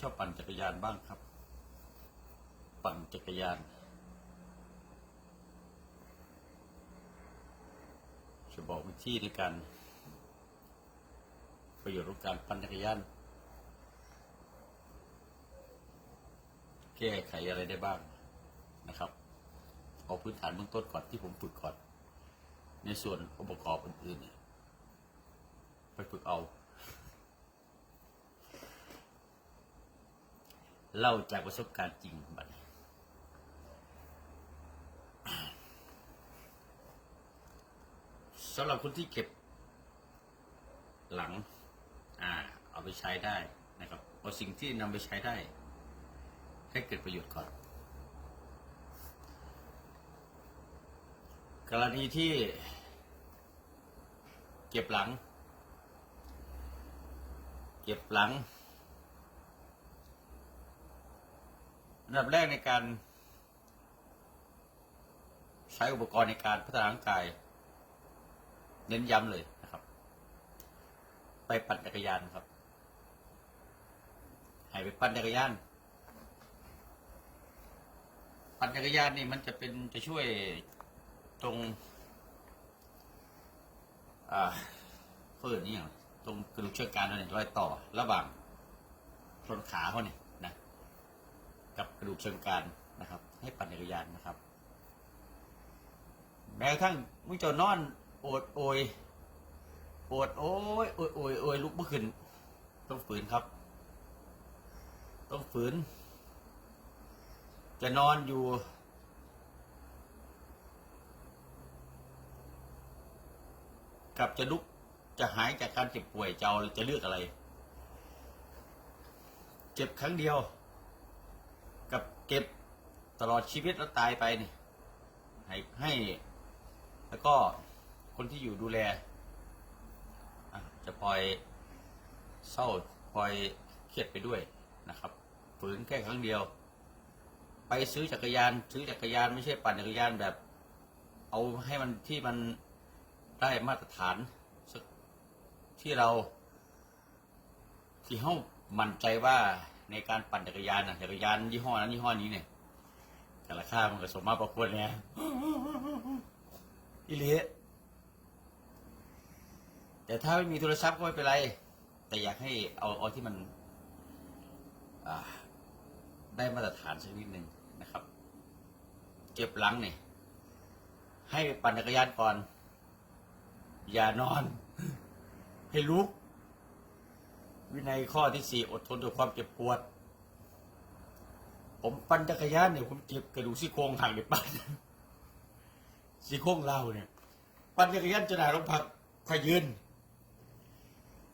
ชอบปั่นจักรยานบ้างครับ ปั่นจักรยาน จะบอกวิธีในการประโยชน์ของการปั่นจักรยาน แก้ไขอะไรได้บ้างนะครับเอาพื้นฐานเบื้องต้นก่อนที่ผมฝึกก่อน ในส่วนองค์ประกอบอื่นๆไปฝึกเอา เล่าจากประสบการณ์จริงบัดนี้สำหรับคนที่เก็บหลัง อ่า เอาไปใช้ได้นะครับ เอาสิ่งที่นำไปใช้ได้ ให้เกิดประโยชน์ก่อน กรณีที่เก็บหลัง เก็บหลัง อันดับแรกในการใช้อุปกรณ์ในการพัฒนาร่างกาย เน้นย้ำเลยนะครับ ไปปั่นจักรยานครับให้ไปปั่นจักรยาน ปั่นจักรยานนี่มันจะเป็นจะช่วยตรง อ่าเพื่อนนี่อย่างตรงกระดูกเชือกกรารนั่นเองรอยต่อระหว่างส่วนขาเขาเนี่ย กับกระดูกเชิงกรานนะครับ ให้ปั่นจักรยานนะครับ แม้กระทั่งมึงจะนอนโอดโอยโอดโอยโอยโอยโอยลุกเมื่อคืนต้องฝืนครับ ต้องฝืน จะนอนอยู่ กับจะลุกจะหายจากการเจ็บป่วยจะเอาจะเลือกอะไร เจ็บครั้งเดียว ตลอดชีวิตแล้วตายไปนี่ให้ให้ แล้วก็คนที่อยู่ดูแลจะปล่อยเศร้าปล่อยเครียดไปด้วยนะครับฝืนแค่ครั้งเดียว ไปซื้อจักรยาน ซื้อจักรยานไม่ใช่ปั่นจักรยานแบบ เอาให้มันที่มันได้มาตรฐานที่เรา ที่เฮ้ามั่นใจว่าในการปั่นจักรยานนะจักรยานยี่ห้อนั้นยี่ห้อนี้เนี่ย แต่ราคามันก็สมมาประควรเนี่ยอีเลีแต่ถ้าไม่มีโทรศัพท์ก็ไม่เป็นไร แต่อยากให้เอาเอาที่มันได้มาตรฐานสักนิดหนึ่งนะครับ เก็บหลังเนี่ยให้ปั่นจักรยานก่อน อย่านอน ให้ลุก วินัยข้อที่สี่อดทนต่อความเจ็บปวด ผมปั่นจักรยานเนี่ยผมเจ็บกระดูกซี่โครงหักเลยปั่นซี่โครงเล่าเนี่ยปั่นจักรยานจะไหนลงพักค่อยยืน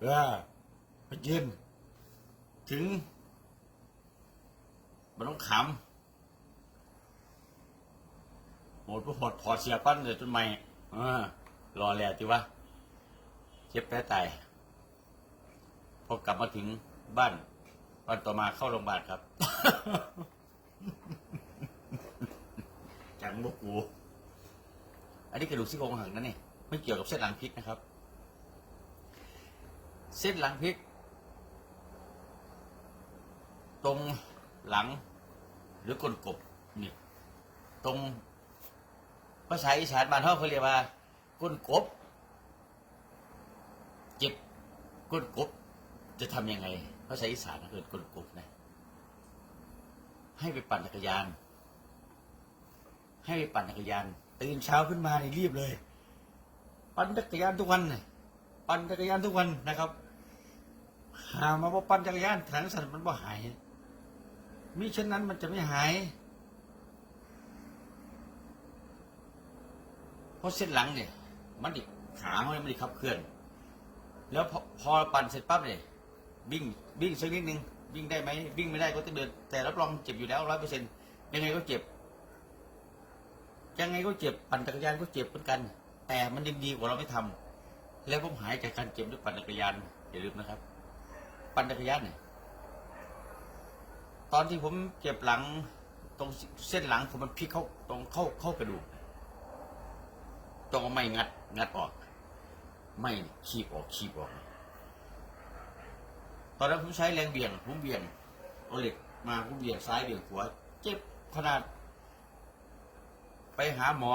เออค่อยยืนถึงมันต้องขำหมดผู้หดถอดเสียปั้นเลยจนไม่เออรอแลจีวะเจ็บแผลตายพอกลับมาถึงบ้านวันต่อมาเข้าโรงพยาบาลครับ จังบุกู อันนี้กระดูกซี่โครงหักนะนี่ไม่เกี่ยวกับเส้นหลังพลิกนะครับ เส้นหลังพลิก ตรงหลัง หรือก้นกบนี่ตรงภาษาอีสานบ้านเขาเขาเรียกว่า ก้นกบเจ็บก้นกบจะทำยังไงภาษาอีสานนะเกิดก้นกบนะ ให้ไปปั่นจักรยาน ให้ไปปั่นจักรยานตื่นเช้าขึ้นมานี่รีบเลย ปั่นจักรยานทุกวันปั่นจักรยานทุกวันนะครับหามาว่าปั่นจักรยานแขนสั่นมันบ่หายมิเช่นนั้นมันจะไม่หายเพราะเส้นหลังเนี่ย มันดิขามันไม่ได้ขับเคลื่อน แล้วพอพอปั่นเสร็จปั๊บเนี่ยวิ่งวิ่งสักนิดนึง วิ่งได้ไหมวิ่งไม่ได้ก็ต้องเดิน แต่รับรองเจ็บอยู่แล้วร้อยเปอร์เซ็นต์ยังไงก็เจ็บ ยังไงก็เจ็บปั่นจักรยานก็เจ็บเหมือนกัน แต่มันยังดีกว่าเราไม่ทำแล้วผมหายจากการเจ็บด้วยปั่นจักรยานอย่าลืมนะครับ ปั่นจักรยานเนี่ยตอนที่ผมเจ็บหลังตรงเส้นหลังผมมันพลิกเข้าตรงเข้าเข้ากระดูกต้องไม้งัด งัดออก ไม่ขีบออกขีบออก ตอนนั้นผมใช้แรงเบี่ยงผมเบี่ยงเอาเหล็กมาผมเบี่ยงซ้ายเบี่ยงขวาเจ็บขนาด ไปหาหมอ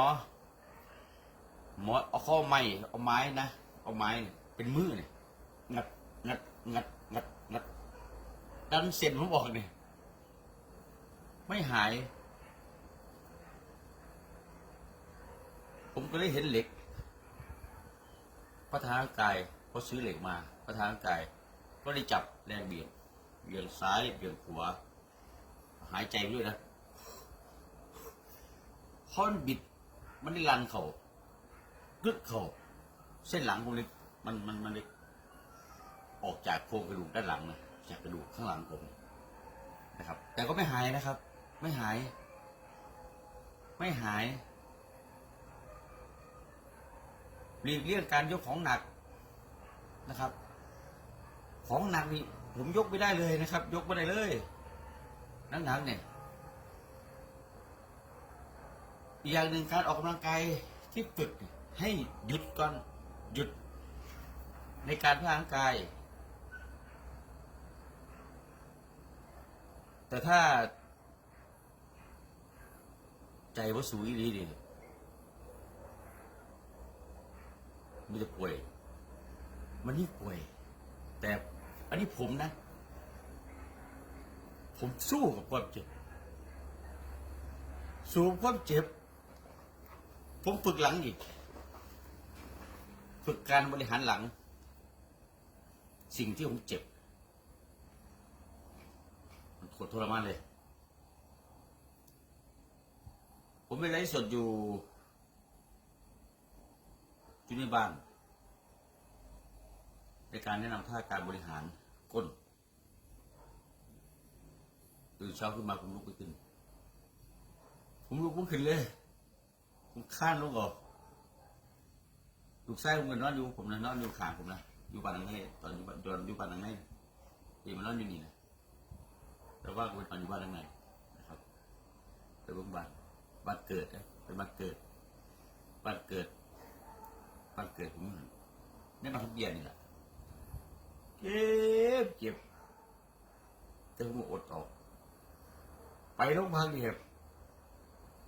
หมอเอาข้อไม้เอาไม้นะเอาไม้เป็นมือเนี่ยงัดงัดงัดงัดงัดดันเส้นผมบอกเนี่ยไม่หาย ผมก็เลยเห็นเหล็กพระทางกายเขาซื้อเหล็กมาพระทางกายก็ได้จับ แรงเบี่ยงเบี่ยงซ้ายเบี่ยงขวา หายใจด้วยนะเพราะมันบิดมันได้ลันเขากึกเขาเส้นหลังผมเลยมันมันมันเลยออกจากโครงกระดูกด้านหลังนะจากกระดูกข้างหลังผมนะครับ แต่ก็ไม่หายนะครับ ไม่หาย ไม่หายหลีกเลี่ยงการยกของหนักนะครับ ของหนักนี่ผมยกไม่ได้เลยนะครับ ยกไม่ได้เลยนักหนักๆเนี่ยอีกอย่างหนึ่งการออกกำลังกายที่ฝึกให้หยุดก่อนหยุดในการพัฒนาร่างกาย แต่ถ้า ใจว่าสูงอีหลีดีมันจะป่วย มันนี่ป่วย แต่ อันนี้ผมนะ ผมสู้กับความเจ็บ สู้กับความเจ็บ ผมฝึกหลังอีก ฝึกการบริหารหลัง สิ่งที่ผมเจ็บ มันโคตรทรมานเลย ผมไปไลฟ์สดอยู่อยู่ในบ้าน ในการแนะนำท่าการบริหารก้นตื่นเช้าขึ้นมาผมลุกไปขึ้น ผมลุกผมขึ้นเลย ผมข้านลงออกลูกไส้ผมก็นอนอยู่ผมนะนอนอยู่ข้างผมนะอยู่บ้านังนี้ตอนอยู่บ้านตอนอยู่บ้านังนี้ที่มันนอนอยู่นี่นะแต่ว่าผมไปนอนอยู่บ้านังไหนนะครับไปเบิ่งบ้านบ้านเกิดนะเป็นบ้านเกิดบ้านเกิดบ้านเกิดผมนี่มาทุกเย็นนี่แหละ เจ็บเจ็บแต่ผมอดออก ไปโรงพยาบาลเนี่ย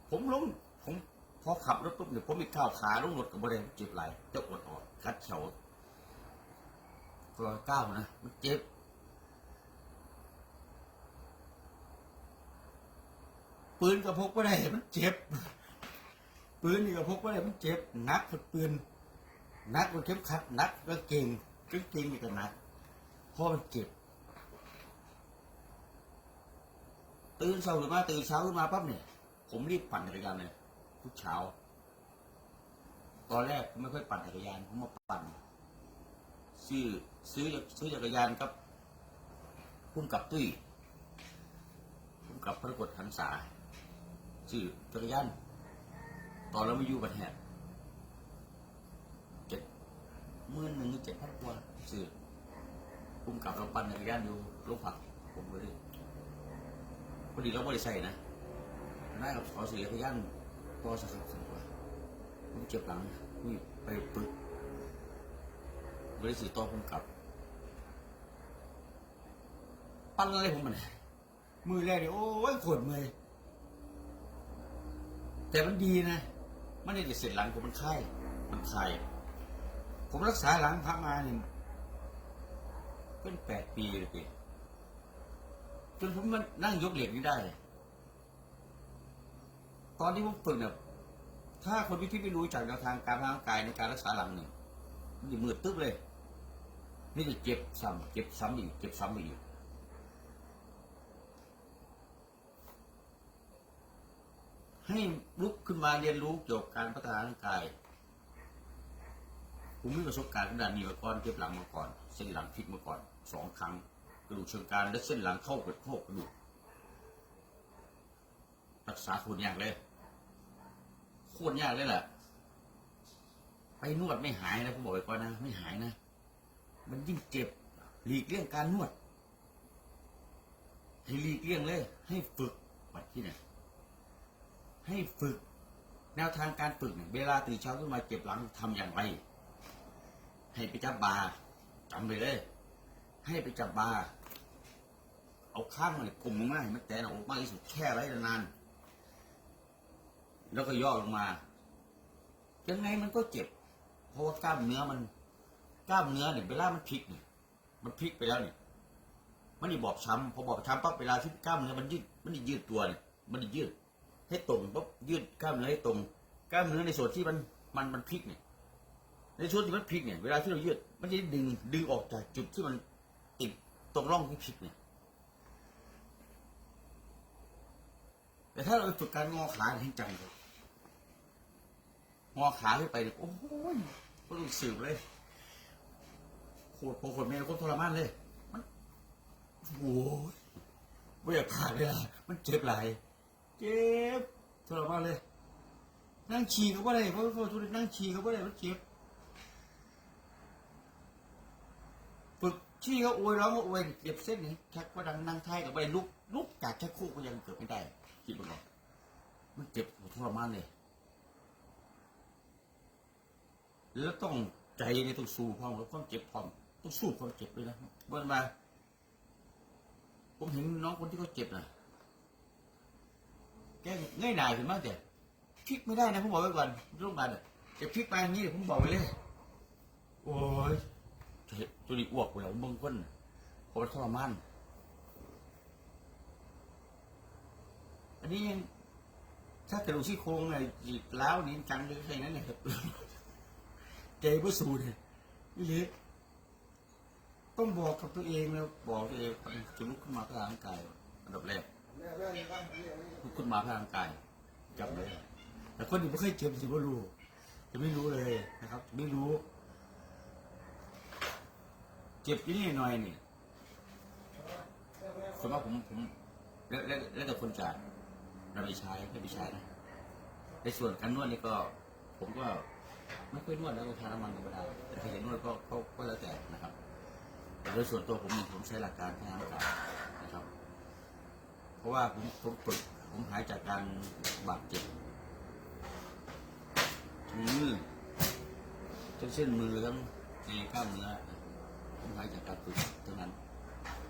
ผมลงผมพอขับรถปุ๊บเนี่ยผมมีก้าวขาลงรถกับบริเวณเจ็บไหลจะอดออกคัดเฉาตัวก้าวนะมันเจ็บปืนกระพกไม่ได้มันเจ็บปืนนี่กระพกไม่ได้มันเจ็บนักปืนนักกว่าเข็มขัดนักก็เก่งก็เก่งนี่ก็หนัก เพราะมันเจ็บตื่นเช้าขึ้นมาตื่นเช้าขึ้นมาปั๊บเนี่ย ผมรีบปั่นจักรยานเลยทุกเช้า ตอนแรกผมไม่ค่อยปั่นจักรยานผมมาปั่น ซื้อซื้อซื้อจักรยานกับพุ่มกับตุ้ยพุ่มกับพระกฏหันษาซื้อจักรยานตอนเราไม่อยู่ประเทศเจ็ดหมื่นหนึ่งเจ็ดพันกว่าซื้อ พุ่มกับเราปั่นจักรยานอยู่โรงผักผมก็เลยพอดีเราไม่ได้ใส่นะน่ากับขอซื้อจักรยานพอสักสักว่าผมเจ็บหลังอุ้ยไปปึกบริสุทธิ์ตัวผมกลับ ปั้นอะไรผมมันมือแรกเนี่ยโอ้ยปวดมือแต่มันดีนะมันไม่ได้เสร็จหลังผมมันไข้มันคลายผมรักษาหลังพักมาเนี่ย เป็นแปดปีเลยพี่จนผมมันนั่งยกเหล็กนี้ได้ ตอนที่ผมฝึกเนี่ยถ้าคนที่ไม่รู้จากแนวทางการร่างกายในการรักษาหลังเนี่ยมันจะมืดตึ๊บเลย นี่จะเจ็บซ้ำเจ็บซ้ำอีกเจ็บซ้ำอีกให้ลุกขึ้นมาเรียนรู้เกี่ยวกับการพัฒนาร่างกาย ผมมีประสบการณ์ด้านนี้มาก่อนเจ็บหลังมาก่อน เส้นหลังพลิกมาก่อน สองครั้ง กระดูกเชิงกรานและเส้นหลังเข้าไปโคกกระดูกรักษาโคนยากเลยโคตรยากเลยแหละไปนวดไม่หายนะผมบอกไว้ก่อนนะ ไม่หายนะ มันยิ่งเจ็บ หลีกเลี่ยงการนวดให้หลีกเลี่ยงเลย ให้ฝึกวัดที่ไหนให้ฝึก แนวทางการฝึกเนี่ยเวลาตื่นเช้าขึ้นมาเจ็บหลังทำอย่างไร ให้ไปจับบาร์จำไปเลย ให้ไปจับบาเอาข้างมันกลุ่มลงมาให้มันแตน้าอกมากที่สุดแค่ไว้นาน แล้วก็ย่อลงมา ยังไงมันก็เจ็บ เพราะว่ากล้ามเนื้อมัน กล้ามเนื้อเนี่ยเวลามันพลิกเนี่ย มันพลิกไปแล้วเนี่ยมันนี่บอบช้ำพอบอบช้ำปั๊บเวลาที่กล้ามเนื้อมันยืด มันนี่ยืดตัวเนี่ยมันนี่ยืด ให้ตรงปั๊บยืดกล้ามเนื้อให้ตรง กล้ามเนื้อในส่วนที่มันมันมันพลิกเนี่ยในช่วงที่มันพลิกเนี่ยเวลาที่เรายืด มันจะดึงดึงออกจากจุดที่มัน ตรงร่องที่พลิกเนี่ย แต่ถ้าเราฝึกการงอขาให้จังเลยงอขาขึ้นไปเนี่ยโอ้โหก็รู้สึกเลยโคตรโคตรแม่โคตรทรมานเลย มันโอ้ยไม่อยากผ่านเลยอะมันเจ็บหลายเจ็บทรมานเลย นั่งฉี่ก็ไม่ได้เพราะเพราทุกนั่งฉี่ก็ไม่ได้มันเจ็บ ฝึกฉี่ก็โวยร้องก็โวยเจ็บเส้นนี่ชักว่าดังนั่งไทยก็ไม่ได้ลุกลุกจากชักครกก็ยังเกิดไม่ได้คิดมันหรอกมันเจ็บทรมานเลยแล้วต้องใจในต้องสู้พร้อมแล้วความเจ็บพร้อมต้องสู้ความเจ็บด้วยนะเมื่อมาผมเห็นน้องคนที่เขาเจ็บนะแกง่ายหน่ายขึ้นมากแต่พลิกไม่ได้นะผมบอกไว้ก่อนโรงพยาบาลอะจะพลิกไปอย่างนี้ผมบอกไว้เลย โอ้ย เจ็บจนอีอ้วกไปแล้วเบิ่งคนเพราะทรมานอันนี้ยังถ้ากระดูกซี่โครงไงจีบล้าวนี่จังเลยแค่นั้นแหละครับใจก็สู้เนี่ยนี่เลยต้องบอกกับตัวเองแล้วบอกตัวเองจะลุกขึ้นมาพื่อร่างกายอันดับแรกลุกขึ้นมาพื่อร่างกายจับเลยแต่คนที่ไม่เคยเจ็บสิว่ารู้ จะไม่รู้เลยนะครับ ไม่รู้ เจ็บนิดหน่อยนี่สมมติผมผมแล้วแล้วแล้วแต่คนจ่ายเราไปใช้ไม่ไปใช้นะในส่วนการนวดนี่ก็ ผมก็ไม่ค่อยนวดแล้วก็ทาน้ำมันธรรมดาแต่ถ้าจะนวดก็ก็ก็แล้วแต่นะครับแต่โดยส่วนตัวผมผมใช้หลักการแค่น้ำกายนะครับ เพราะว่าผมผมฝึกผมหายจากการบาดเจ็บทั้งมือทั้งเส้นมือทั้งในกล้ามเนื้อนะ หายจากการฝึกเท่านั้น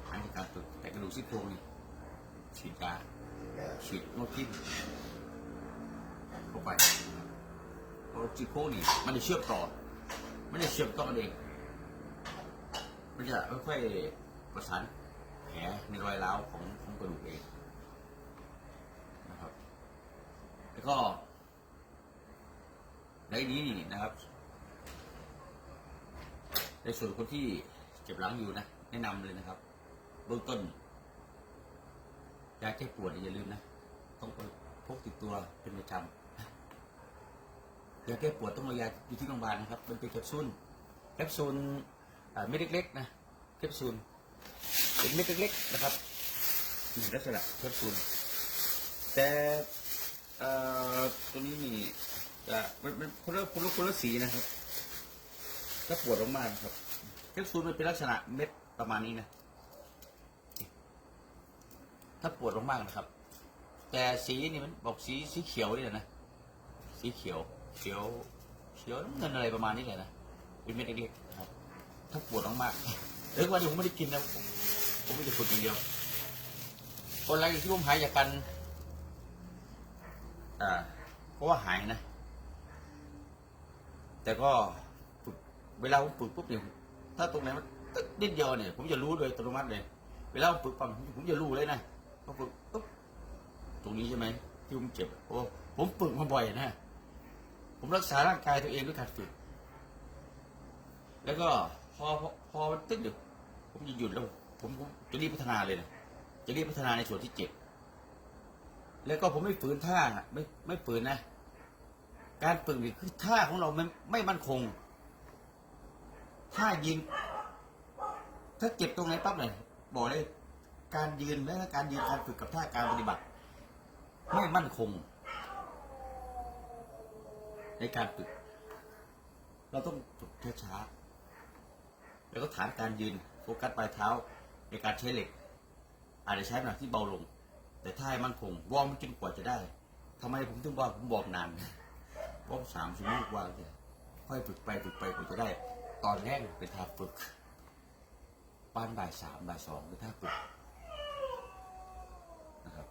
หายจากการฝึกแต่กระดูกซี่โครงนี่ฉีดยาฉีดโมกินเข้าไปนะครับโปรจิโคนี่มันจะเชื่อมต่อไม่ได้เชื่อมต่อกันเองมันจะค่อยๆประสานแผลในรอยร้าวของของกระดูกเองนะครับ แล้วก็ในนี้นี่นะครับ ในส่วนคนที่ เจ็บหลังอยู่นะแนะนำเลยนะครับ เบื้องต้นยาแก้ปวดอย่าลืมนะ ต้องพกติดตัวเป็นประจำยาแก้ปวดต้องเอายาอยู่ที่โรงพยาบาลนะครับมันเป็นแคปซูลแคปซูลอ่าเม็ดเล็กๆนะแคปซูลเป็นเม็ดเล็กๆนะครับนี่ลักษณะแคปซูลแต่ตัวนี้นี่จะมันมันคนละคนละคนละสีนะครับ ถ้าปวดมากๆครับ แคปซูลมันเป็นลักษณะเม็ดประมาณนี้นะ ถ้าปวดมากๆนะครับ แต่สีนี่มันบอกสีสีเขียวนี่แหละนะ สีเขียว เขียว เขียวน้ำเงินอะไรประมาณนี้แหละนะ เป็นเม็ดเล็กๆนะครับ ถ้าปวดมากๆเออวันนี้ผมไม่ได้กินนะ ผมผมไม่ได้ฝึกอย่างเดียวคนแรกที่ผมหายจากกันอ่าเพราะว่าหายนะ แต่ก็เวลาผมฝึกปุ๊บเนี่ย ถ้าตรงไหนมันตึ๊ดนิดเดียวเนี่ย ผมจะรู้โดยอัตโนมัติเลย เวลาผมฝึกปั๊มผมจะรู้เลยนะพอฝึกปุ๊บตรงนี้ใช่ไหมที่ผมเจ็บโอ้ผมฝึกมาบ่อยนะผมรักษาร่างกายตัวเองด้วยการฝึก แล้วก็พอพอมันตึ๊ดเดี๋ยวผมจะหยุดแล้ว ผมจะรีบพัฒนาเลยนะจะรีบพัฒนาในส่วนที่เจ็บ แล้วก็ผมไม่ฝืนท่าไม่ไม่ฝืนนะ การฝึกนี่คือท่าของเราไม่ไม่มั่นคง ท่ายิง ถ้าเจ็บตรงไหนปั๊บเลยบอกเลย การยืนและการยืนการฝึกกับท่าการปฏิบัติ ไม่มั่นคง ในการฝึก เราต้องฝึกช้าๆแล้วก็ฐานการยืนโฟกัสปลายเท้า ในการใช้เหล็ก อาจจะใช้หนักที่เบาลง แต่ถ้าให้มั่นคงวอร์มจนกว่าจะได้ทำไมผมถึงว่าผมบอกนานวอร์มสามชั่วโมงกว่าเลยค่อยฝึกไปฝึกไปกว่าจะได้ ตอนแรกเป็นท่าฝึกปานบ่ายสามบ่ายสองเป็นท่าฝึกนะครับ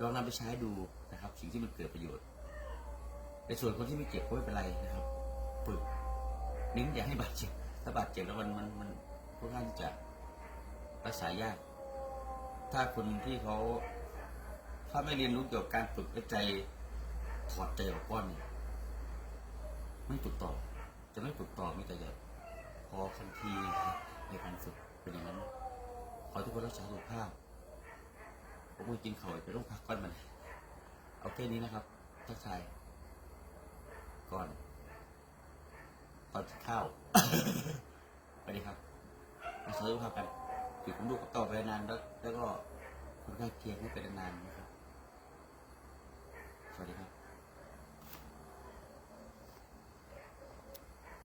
ลองนำไปใช้ดูนะครับ สิ่งที่มันเกิดประโยชน์ในส่วนคนที่ไม่เจ็บก็ไม่เป็นไรนะครับฝึกนิ้นอย่าให้บาดเจ็บถ้าบาดเจ็บแล้วมันมันมันค่อนข้างที่จะรักษายาก ถ้าคนที่เขาถ้าไม่เรียนรู้เกี่ยวกับการฝึกใจถอดใจออกก้อน ไม่ฝึกต่อ จะไม่ฝึกต่อมีแต่จะพอคันทีในการฝึกเป็นอย่างนั้นขอทุกคนรักษาสุขภาพผมก็กินเขาวไปโรงพักก้อนมันเอาแค่นี้นะครับทักทายก่อนตอนข้าวสวัสดีครับมาซื้อภาพกันอยู่ผมดูกับต่อไปนานแล้วแล้วก็คนข้างเคียงให้เป็นนานนะครับสวัสดีครับ